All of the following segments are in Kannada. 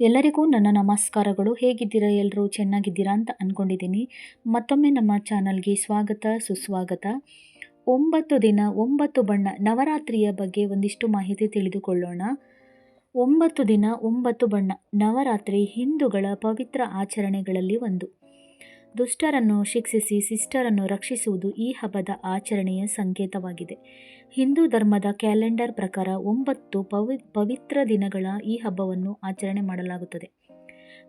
ಎಲ್ಲರಿಗೂ ನನ್ನ ನಮಸ್ಕಾರಗಳು. ಹೇಗಿದ್ದೀರಾ ಎಲ್ಲರೂ ಚೆನ್ನಾಗಿದ್ದೀರಾ ಅಂತ ಅಂದ್ಕೊಂಡಿದ್ದೀನಿ ಮತ್ತೊಮ್ಮೆ ನಮ್ಮ ಚಾನಲ್ಗೆ ಸ್ವಾಗತ, ಸುಸ್ವಾಗತ. ಒಂಬತ್ತು ದಿನ, ಒಂಬತ್ತು ಬಣ್ಣ ನವರಾತ್ರಿಯ ಬಗ್ಗೆ ಒಂದಿಷ್ಟು ಮಾಹಿತಿ ತಿಳಿದುಕೊಳ್ಳೋಣ. ಒಂಬತ್ತು ದಿನ, ಒಂಬತ್ತು ಬಣ್ಣ ನವರಾತ್ರಿ ಹಿಂದೂಗಳ ಪವಿತ್ರ ಆಚರಣೆಗಳಲ್ಲಿ ಒಂದು. ದುಷ್ಟರನ್ನು ಶಿಕ್ಷಿಸಿ ಸಿಸ್ಟರನ್ನು ರಕ್ಷಿಸುವುದು ಈ ಹಬ್ಬದ ಆಚರಣೆಯ ಸಂಕೇತವಾಗಿದೆ. ಹಿಂದೂ ಧರ್ಮದ ಕ್ಯಾಲೆಂಡರ್ ಪ್ರಕಾರ ಒಂಬತ್ತು ಪವಿ, ಪವಿತ್ರ ದಿನಗಳ ಈ ಹಬ್ಬವನ್ನು ಆಚರಣೆ ಮಾಡಲಾಗುತ್ತದೆ.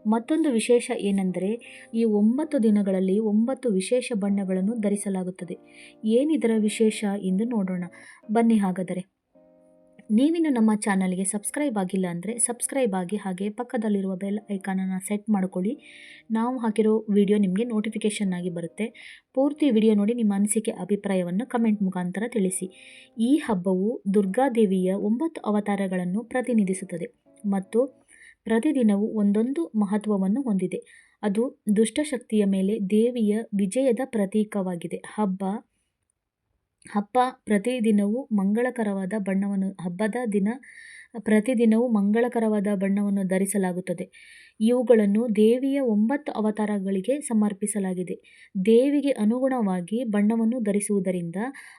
ಮತ್ತೊಂದು ವಿಶೇಷ ಏನೆಂದರೆ ಈ ಒಂಬತ್ತು ದಿನಗಳಲ್ಲಿ ಒಂಬತ್ತು ವಿಶೇಷ ಬಣ್ಣಗಳನ್ನು ಧರಿಸಲಾಗುತ್ತದೆ. ಏನಿದರ ವಿಶೇಷ ಎಂದು ನೋಡೋಣ. ಬನ್ನಿ ಹಾಗಾದರೆ. ನೀವಿನ್ನು ನಮ್ಮ ಚಾನಲ್ಗೆ ಸಬ್ಸ್ಕ್ರೈಬ್ ಆಗಿಲ್ಲ ಅಂದರೆ ಸಬ್ಸ್ಕ್ರೈಬ್ ಆಗಿ ಹಾಗೆ ಪಕ್ಕದಲ್ಲಿರುವ ಬೆಲ್ ಐಕಾನನ್ನು ಸೆಟ್ ಮಾಡ್ಕೊಳ್ಳಿ. ನಾವು ಹಾಕಿರೋ ವಿಡಿಯೋ ನಿಮಗೆ ನೋಟಿಫಿಕೇಷನ್ ಆಗಿ ಬರುತ್ತೆ. ಪೂರ್ತಿ ವಿಡಿಯೋ ನೋಡಿ ನಿಮ್ಮ ಅನಿಸಿಕೆ, ಅಭಿಪ್ರಾಯವನ್ನು ಕಮೆಂಟ್ ಮುಖಾಂತರ ತಿಳಿಸಿ. ಈ ಹಬ್ಬವು ದುರ್ಗಾದೇವಿಯ ಒಂಬತ್ತು ಅವತಾರಗಳನ್ನು ಪ್ರತಿನಿಧಿಸುತ್ತದೆ ಮತ್ತು ಪ್ರತಿದಿನವೂ ಒಂದೊಂದು ಮಹತ್ವವನ್ನು ಹೊಂದಿದೆ. ಅದು ದುಷ್ಟಶಕ್ತಿಯ ಮೇಲೆ ದೇವಿಯ ವಿಜಯದ ಪ್ರತೀಕವಾಗಿದೆ. ಹಬ್ಬ ಹಬ್ಬ ಪ್ರತಿದಿನವೂ ಮಂಗಳಕರವಾದ ಬಣ್ಣವನ್ನು, ಹಬ್ಬದ ದಿನ ಪ್ರತಿದಿನವೂ ಮಂಗಳಕರವಾದ ಬಣ್ಣವನ್ನು ಧರಿಸಲಾಗುತ್ತದೆ. ಇವುಗಳನ್ನು ದೇವಿಯ ಒಂಬತ್ತು ಅವತಾರಗಳಿಗೆ ಸಮರ್ಪಿಸಲಾಗಿದೆ. ದೇವಿಗೆ ಅನುಗುಣವಾಗಿ ಬಣ್ಣವನ್ನು ಧರಿಸುವುದರಿಂದ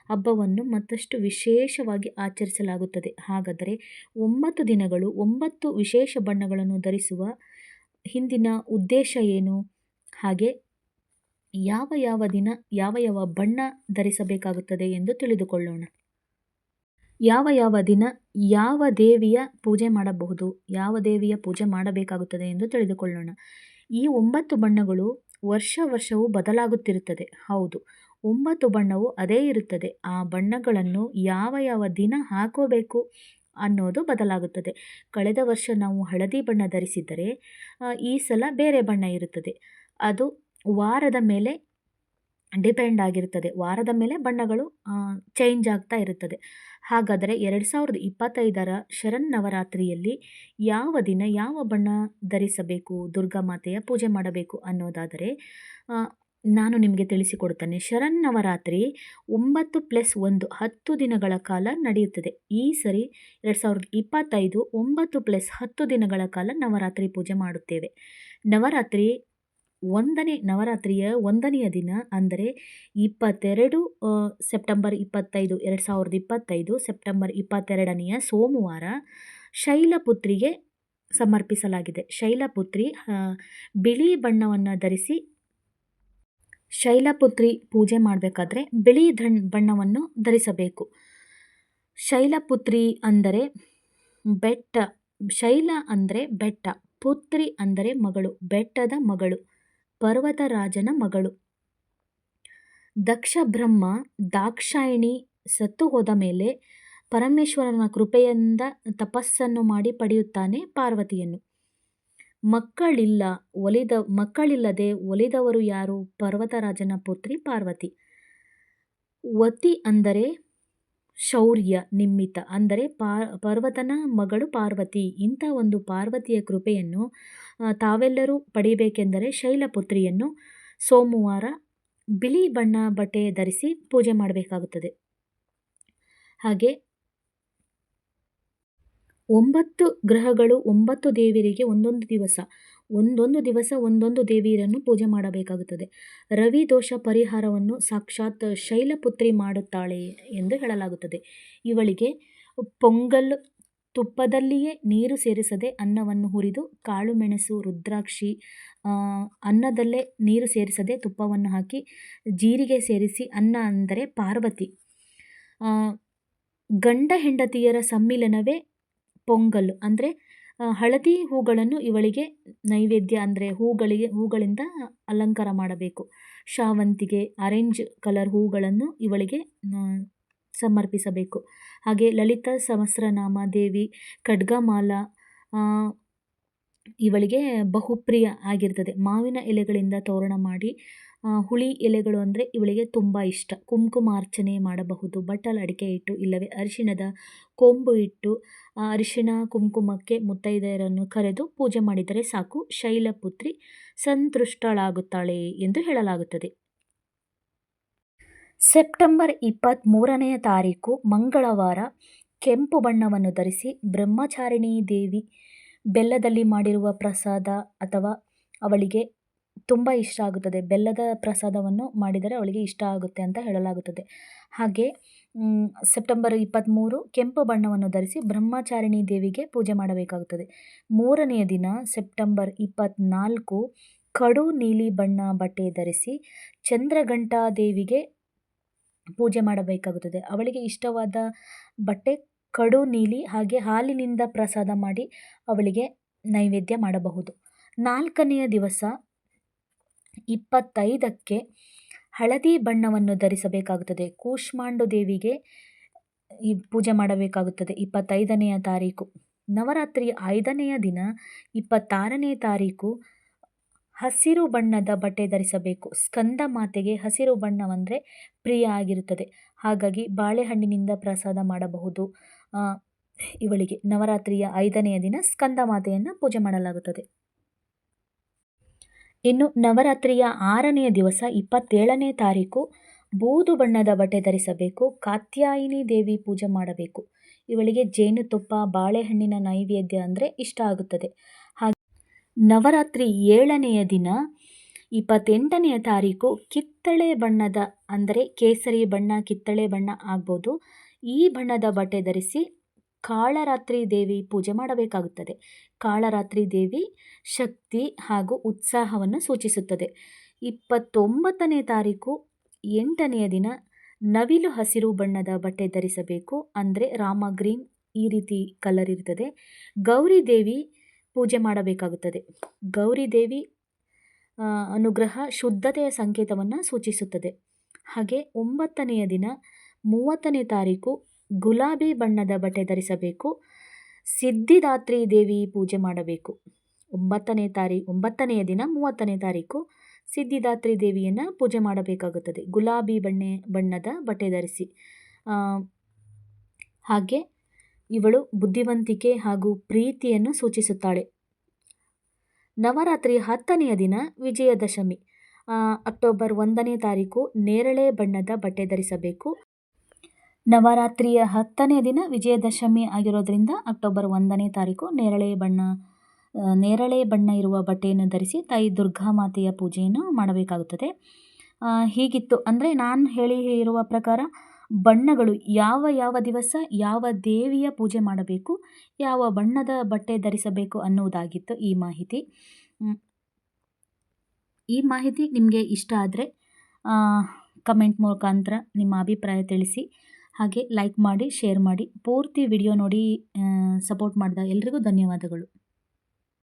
ಹಬ್ಬವನ್ನು ಮತ್ತಷ್ಟು ವಿಶೇಷವಾಗಿ ಆಚರಿಸಲಾಗುತ್ತದೆ. ಹಾಗಾದರೆ ಒಂಬತ್ತು ದಿನಗಳು ಒಂಬತ್ತು ವಿಶೇಷ ಬಣ್ಣಗಳನ್ನು ಧರಿಸುವ ಹಿಂದಿನ ಉದ್ದೇಶ ಏನು? ಹಾಗೆ ಯಾವ ಯಾವ ದಿನ ಯಾವ ಯಾವ ಬಣ್ಣ ಧರಿಸಬೇಕಾಗುತ್ತದೆ ಎಂದು ತಿಳಿದುಕೊಳ್ಳೋಣ. ಯಾವ ಯಾವ ದಿನ ಯಾವ ದೇವಿಯ ಪೂಜೆ ಮಾಡಬಹುದು, ಯಾವ ದೇವಿಯ ಪೂಜೆ ಮಾಡಬೇಕಾಗುತ್ತದೆ ಎಂದು ತಿಳಿದುಕೊಳ್ಳೋಣ. ಈ ಒಂಬತ್ತು ಬಣ್ಣಗಳು ವರ್ಷ ವರ್ಷವೂ ಬದಲಾಗುತ್ತಿರುತ್ತದೆ. ಹೌದು, ಒಂಬತ್ತು ಬಣ್ಣವು ಅದೇ ಇರುತ್ತದೆ. ಆ ಬಣ್ಣಗಳನ್ನು ಯಾವ ಯಾವ ದಿನ ಹಾಕೋಬೇಕು ಅನ್ನೋದು ಬದಲಾಗುತ್ತದೆ. ಕಳೆದ ವರ್ಷ ನಾವು ಹಳದಿ ಬಣ್ಣ ಧರಿಸಿದ್ದರೆ ಈ ಸಲ ಬೇರೆ ಬಣ್ಣ ಇರುತ್ತದೆ. ಅದು ವಾರದ ಮೇಲೆ ಡಿಪೆಂಡ್ ಆಗಿರುತ್ತದೆ. ವಾರದ ಮೇಲೆ ಬಣ್ಣಗಳು ಚೇಂಜ್ ಆಗ್ತಾ ಇರುತ್ತದೆ. ಹಾಗಾದರೆ ಎರಡು ಸಾವಿರದ ಇಪ್ಪತ್ತೈದರ ಶರನ್ನವರಾತ್ರಿಯಲ್ಲಿ ಯಾವ ದಿನ ಯಾವ ಬಣ್ಣ ಧರಿಸಬೇಕು, ದುರ್ಗಾ ಮಾತೆಯ ಪೂಜೆ ಮಾಡಬೇಕು ಅನ್ನೋದಾದರೆ ನಾನು ನಿಮಗೆ ತಿಳಿಸಿಕೊಡುತ್ತೇನೆ ಶರನ್ನವರಾತ್ರಿ ಒಂಬತ್ತು ಪ್ಲಸ್ ಒಂದು, ಹತ್ತು ದಿನಗಳ ಕಾಲ ನಡೆಯುತ್ತದೆ. ಈ ಸರಿ ಎರಡು ಸಾವಿರದ ಇಪ್ಪತ್ತೈದು, ಒಂಬತ್ತು ಪ್ಲಸ್ ಹತ್ತು ದಿನಗಳ ಕಾಲ ನವರಾತ್ರಿ ಪೂಜೆ ಮಾಡುತ್ತೇವೆ. ನವರಾತ್ರಿ ಒಂದನೇ ನವರಾತ್ರಿಯ ಒಂದನೆಯ ದಿನ ಅಂದರೆ ಇಪ್ಪತ್ತೆರಡು ಸೆಪ್ಟೆಂಬರ್ ಇಪ್ಪತ್ತೈದು, ಎರಡು ಸಾವಿರದ ಇಪ್ಪತ್ತೈದು, ಸೆಪ್ಟೆಂಬರ್ ಇಪ್ಪತ್ತೆರಡನೆಯ ಸೋಮವಾರ ಶೈಲಪುತ್ರಿಗೆ ಸಮರ್ಪಿಸಲಾಗಿದೆ. ಶೈಲಪುತ್ರಿ ಬಿಳಿ ಬಣ್ಣವನ್ನು ಧರಿಸಿ ಶೈಲಪುತ್ರಿ ಪೂಜೆ ಮಾಡಬೇಕಾದ್ರೆ ಬಿಳಿ ಧಣ್, ಬಣ್ಣವನ್ನು ಧರಿಸಬೇಕು. ಶೈಲಪುತ್ರಿ ಅಂದರೆ ಬೆಟ್ಟ, ಶೈಲ ಅಂದರೆ ಬೆಟ್ಟ, ಪುತ್ರಿ ಅಂದರೆ ಮಗಳು, ಬೆಟ್ಟದ ಮಗಳು. ಪರ್ವತರಾಜನ ಮಗಳು. ದಕ್ಷ ಬ್ರಹ್ಮ ದಾಕ್ಷಾಯಿಣಿ ಸತ್ತು ಹೋದ ಮೇಲೆ ಪರಮೇಶ್ವರನ ಕೃಪೆಯಿಂದ ತಪಸ್ಸನ್ನು ಮಾಡಿ ಪಡೆಯುತ್ತಾನೆ ಪಾರ್ವತಿಯನ್ನು. ಮಕ್ಕಳಿಲ್ಲ ಒಲಿದ, ಮಕ್ಕಳಿಲ್ಲದೆ ಒಲಿದವರು ಯಾರು? ಪರ್ವತರಾಜನ ಪುತ್ರಿ ಪಾರ್ವತಿ. ವತಿ ಅಂದರೆ ಶೌರ್ಯ ನಿಮ್ಮಿತ. ಅಂದರೆ ಪರ್ವತನ ಮಗಳು ಪಾರ್ವತಿ. ಇಂಥ ಒಂದು ಪಾರ್ವತಿಯ ಕೃಪೆಯನ್ನು ತಾವೆಲ್ಲರೂ ಪಡೆಯಬೇಕೆಂದರೆ ಶೈಲಪುತ್ರಿಯನ್ನು ಸೋಮವಾರ ಬಿಳಿ ಬಣ್ಣ ಬಟ್ಟೆ ಧರಿಸಿ ಪೂಜೆ ಮಾಡಬೇಕಾಗುತ್ತದೆ. ಹಾಗೆ ಒಂಬತ್ತು ಗ್ರಹಗಳು ಒಂಬತ್ತು ದೇವಿಯರಿಗೆ ಒಂದೊಂದು ದಿವಸ. ಒಂದೊಂದು ದಿವಸ ಒಂದೊಂದು ದೇವಿಯರನ್ನು ಪೂಜೆ ಮಾಡಬೇಕಾಗುತ್ತದೆ. ರವಿ ದೋಷ ಪರಿಹಾರವನ್ನು ಸಾಕ್ಷಾತ್ ಶೈಲಪುತ್ರಿ ಮಾಡುತ್ತಾಳೆ ಎಂದು ಹೇಳಲಾಗುತ್ತದೆ. ಇವಳಿಗೆ ಪೊಂಗಲ್ ತುಪ್ಪದಲ್ಲಿಯೇ ನೀರು ಸೇರಿಸದೆ ಅನ್ನವನ್ನು ಹುರಿದು ಕಾಳುಮೆಣಸು ರುದ್ರಾಕ್ಷಿ ಅನ್ನದಲ್ಲೇ ನೀರು ಸೇರಿಸದೆ ತುಪ್ಪವನ್ನು ಹಾಕಿ ಜೀರಿಗೆ ಸೇರಿಸಿ ಅನ್ನ ಅಂದರೆ ಪಾರ್ವತಿ. ಗಂಡ ಹೆಂಡತಿಯರ ಸಮ್ಮಿಲನವೇ ಪೊಂಗಲ್ ಅಂದರೆ ಹಳದಿ ಹೂಗಳನ್ನು ಇವಳಿಗೆ ನೈವೇದ್ಯ ಅಂದರೆ ಹೂಗಳಿಗೆ, ಹೂಗಳಿಂದ ಅಲಂಕಾರ ಮಾಡಬೇಕು. ಶಾವಂತಿಗೆ ಆರೆಂಜ್ ಕಲರ್ ಹೂಗಳನ್ನು ಇವಳಿಗೆ ಸಮರ್ಪಿಸಬೇಕು. ಹಾಗೆ ಲಲಿತ ಸಹಸ್ರನಾಮ ದೇವಿ, ಖಡ್ಗಮಾಲ ಇವಳಿಗೆ ಬಹುಪ್ರಿಯ ಆಗಿರ್ತದೆ. ಮಾವಿನ ಎಲೆಗಳಿಂದ ತೋರಣ ಮಾಡಿ ಹುಳಿ ಎಲೆಗಳು ಅಂದರೆ ಇವಳಿಗೆ ತುಂಬ ಇಷ್ಟ. ಕುಂಕುಮಾರ್ಚನೆ ಮಾಡಬಹುದು. ಬಟ್ಟಲು ಅಡಿಕೆ ಇಟ್ಟು, ಇಲ್ಲವೇ ಅರಿಶಿಣದ ಕೊಂಬು ಇಟ್ಟು ಅರಿಶಿಣ ಕುಂಕುಮಕ್ಕೆ ಮುತ್ತೈದೆಯರನ್ನು ಕರೆದು ಪೂಜೆ ಮಾಡಿದರೆ ಸಾಕು. ಶೈಲಪುತ್ರಿ ಸಂತೃಷ್ಟಳಾಗುತ್ತಾಳೆ ಎಂದು ಹೇಳಲಾಗುತ್ತದೆ. ಸೆಪ್ಟೆಂಬರ್ ಇಪ್ಪತ್ತ್ಮೂರನೆಯ ತಾರೀಕು ಮಂಗಳವಾರ ಕೆಂಪು ಬಣ್ಣವನ್ನು ಧರಿಸಿ ಬ್ರಹ್ಮಚಾರಿಣಿ ದೇವಿ ಬೆಲ್ಲದಲ್ಲಿ ಮಾಡಿರುವ ಪ್ರಸಾದ ಅಥವಾ ಅವಳಿಗೆ ತುಂಬ ಇಷ್ಟ ಆಗುತ್ತದೆ. ಬೆಲ್ಲದ ಪ್ರಸಾದವನ್ನು ಮಾಡಿದರೆ ಅವಳಿಗೆ ಇಷ್ಟ ಆಗುತ್ತೆ ಅಂತ ಹೇಳಲಾಗುತ್ತದೆ. ಹಾಗೆ ಸೆಪ್ಟೆಂಬರ್ ಇಪ್ಪತ್ತ್ಮೂರು ಕೆಂಪು ಬಣ್ಣವನ್ನು ಧರಿಸಿ ಬ್ರಹ್ಮಚಾರಿಣಿ ದೇವಿಗೆ ಪೂಜೆ ಮಾಡಬೇಕಾಗುತ್ತದೆ. ಮೂರನೆಯ ದಿನ, ಸೆಪ್ಟೆಂಬರ್ ಇಪ್ಪತ್ತ್ನಾಲ್ಕು ಕಡು ನೀಲಿ ಬಣ್ಣ ಬಟ್ಟೆ ಧರಿಸಿ ಚಂದ್ರಘಂಟಾ ದೇವಿಗೆ ಪೂಜೆ ಮಾಡಬೇಕಾಗುತ್ತದೆ. ಅವಳಿಗೆ ಇಷ್ಟವಾದ ಬಟ್ಟೆ ಕಡು ನೀಲಿ ಹಾಗೆ ಹಾಲಿನಿಂದ ಪ್ರಸಾದ ಮಾಡಿ ಅವಳಿಗೆ ನೈವೇದ್ಯ ಮಾಡಬಹುದು. ನಾಲ್ಕನೆಯ ದಿವಸ ಇಪ್ಪತ್ತೈದಕ್ಕೆ ಹಳದಿ ಬಣ್ಣವನ್ನು ಧರಿಸಬೇಕಾಗುತ್ತದೆ. ಕೂಷ್ಮಾಂಡು ದೇವಿಗೆ ಈ ಪೂಜೆ ಮಾಡಬೇಕಾಗುತ್ತದೆ. ಇಪ್ಪತ್ತೈದನೆಯ ತಾರೀಕು. ನವರಾತ್ರಿ ಐದನೆಯ ದಿನ ಇಪ್ಪತ್ತಾರನೇ ತಾರೀಕು, ಹಸಿರು ಬಣ್ಣದ ಬಟ್ಟೆ ಧರಿಸಬೇಕು. ಸ್ಕಂದ ಮಾತೆಗೆ ಹಸಿರು ಬಣ್ಣವಂದರೆ ಪ್ರಿಯ ಆಗಿರುತ್ತದೆ. ಹಾಗಾಗಿ ಬಾಳೆಹಣ್ಣಿನಿಂದ ಪ್ರಸಾದ ಮಾಡಬಹುದು. ಇವಳಿಗೆ ನವರಾತ್ರಿಯ ಐದನೆಯ ದಿನ ಸ್ಕಂದ ಮಾತೆಯನ್ನು ಪೂಜೆ ಮಾಡಲಾಗುತ್ತದೆ. ಇನ್ನು ನವರಾತ್ರಿಯ ಆರನೆಯ ದಿವಸ ಇಪ್ಪತ್ತೇಳನೇ ತಾರೀಕು ಬೂದು ಬಣ್ಣದ ಬಟ್ಟೆ ಧರಿಸಬೇಕು, ಕಾತ್ಯಾಯಿನಿ ದೇವಿ ಪೂಜೆ ಮಾಡಬೇಕು. ಇವಳಿಗೆ ಜೇನುತುಪ್ಪ, ಬಾಳೆಹಣ್ಣಿನ ನೈವೇದ್ಯ ಅಂದರೆ ಇಷ್ಟ ಆಗುತ್ತದೆ. ಹಾಗೆ ನವರಾತ್ರಿ ಏಳನೆಯ ದಿನ ಇಪ್ಪತ್ತೆಂಟನೆಯ ತಾರೀಕು ಕಿತ್ತಳೆ ಬಣ್ಣದ ಅಂದರೆ ಕೇಸರಿ ಬಣ್ಣ, ಕಿತ್ತಳೆ ಬಣ್ಣ ಆಗ್ಬೋದು. ಈ ಬಣ್ಣದ ಬಟ್ಟೆ ಧರಿಸಿ ಕಾಳರಾತ್ರಿ ದೇವಿ ಪೂಜೆ ಮಾಡಬೇಕಾಗುತ್ತದೆ. ಕಾಳರಾತ್ರಿ ದೇವಿ ಶಕ್ತಿ ಹಾಗೂ ಉತ್ಸಾಹವನ್ನು ಸೂಚಿಸುತ್ತದೆ. ಇಪ್ಪತ್ತೊಂಬತ್ತನೇ ತಾರೀಕು, ಎಂಟನೆಯ ದಿನ ನವಿಲು ಹಸಿರು ಬಣ್ಣದ ಬಟ್ಟೆ ಧರಿಸಬೇಕು. ಅಂದರೆ ರಾಮ ಗ್ರೀನ್ ಈ ರೀತಿ ಕಲರ್ ಇರ್ತದೆ. ಗೌರಿ ದೇವಿ ಪೂಜೆ ಮಾಡಬೇಕಾಗುತ್ತದೆ. ಗೌರಿ ದೇವಿ ಅನುಗ್ರಹ, ಶುದ್ಧತೆಯ ಸಂಕೇತವನ್ನು ಸೂಚಿಸುತ್ತದೆ. ಹಾಗೆ ಒಂಬತ್ತನೆಯ ದಿನ ಮೂವತ್ತನೇ ತಾರೀಕು ಗುಲಾಬಿ ಬಣ್ಣದ ಬಟ್ಟೆ ಧರಿಸಬೇಕು, ಸಿದ್ಧಿದಾತ್ರಿ ದೇವಿ ಪೂಜೆ ಮಾಡಬೇಕು. ಒಂಬತ್ತನೇ ತಾರೀ, ಒಂಬತ್ತನೆಯ ದಿನ ಮೂವತ್ತನೇ ತಾರೀಕು ಸಿದ್ಧಿದಾತ್ರಿ ದೇವಿಯನ್ನು ಪೂಜೆ ಮಾಡಬೇಕಾಗುತ್ತದೆ. ಗುಲಾಬಿ ಬಣ್ಣೆ, ಬಣ್ಣದ ಬಟ್ಟೆ ಧರಿಸಿ. ಹಾಗೆ ಇವಳು ಬುದ್ಧಿವಂತಿಕೆ ಹಾಗೂ ಪ್ರೀತಿಯನ್ನು ಸೂಚಿಸುತ್ತಾಳೆ. ನವರಾತ್ರಿ ಹತ್ತನೆಯ ದಿನ ವಿಜಯದಶಮಿ. ಅಕ್ಟೋಬರ್ ಒಂದನೇ ತಾರೀಕು ನೇರಳೆ ಬಣ್ಣದ ಬಟ್ಟೆ ಧರಿಸಬೇಕು. ನವರಾತ್ರಿಯ ಹತ್ತನೇ ದಿನ ವಿಜಯದಶಮಿ ಆಗಿರೋದ್ರಿಂದ ಅಕ್ಟೋಬರ್ ಒಂದನೇ ತಾರೀಕು ನೇರಳೆ ಬಣ್ಣ ನೇರಳೆ ಬಣ್ಣ ಇರುವ ಬಟ್ಟೆಯನ್ನು ಧರಿಸಿ ತಾಯಿ ದುರ್ಗಾ ಮಾತೆಯ ಪೂಜೆಯನ್ನು ಮಾಡಬೇಕಾಗುತ್ತದೆ. ಹೀಗಿತ್ತು. ಅಂದರೆ ನಾನು ಹೇಳಿ ಇರುವ ಪ್ರಕಾರ ಬಣ್ಣಗಳು ಯಾವ ಯಾವ ದಿವಸ ಯಾವ ದೇವಿಯ ಪೂಜೆ ಮಾಡಬೇಕು, ಯಾವ ಬಣ್ಣದ ಬಟ್ಟೆ ಧರಿಸಬೇಕು ಅನ್ನುವುದಾಗಿತ್ತು ಈ ಮಾಹಿತಿ. ಈ ಮಾಹಿತಿ ನಿಮಗೆ ಇಷ್ಟ ಆದರೆ ಕಮೆಂಟ್ ಮುಖಾಂತರ ನಿಮ್ಮ ಅಭಿಪ್ರಾಯ ತಿಳಿಸಿ. ಹಾಗೆ ಲೈಕ್ ಮಾಡಿ ಶೇರ್ ಮಾಡಿ ಪೂರ್ತಿ ವಿಡಿಯೋ ನೋಡಿ ಸಪೋರ್ಟ್ ಮಾಡಿದ ಎಲ್ರಿಗೂ ಧನ್ಯವಾದಗಳು.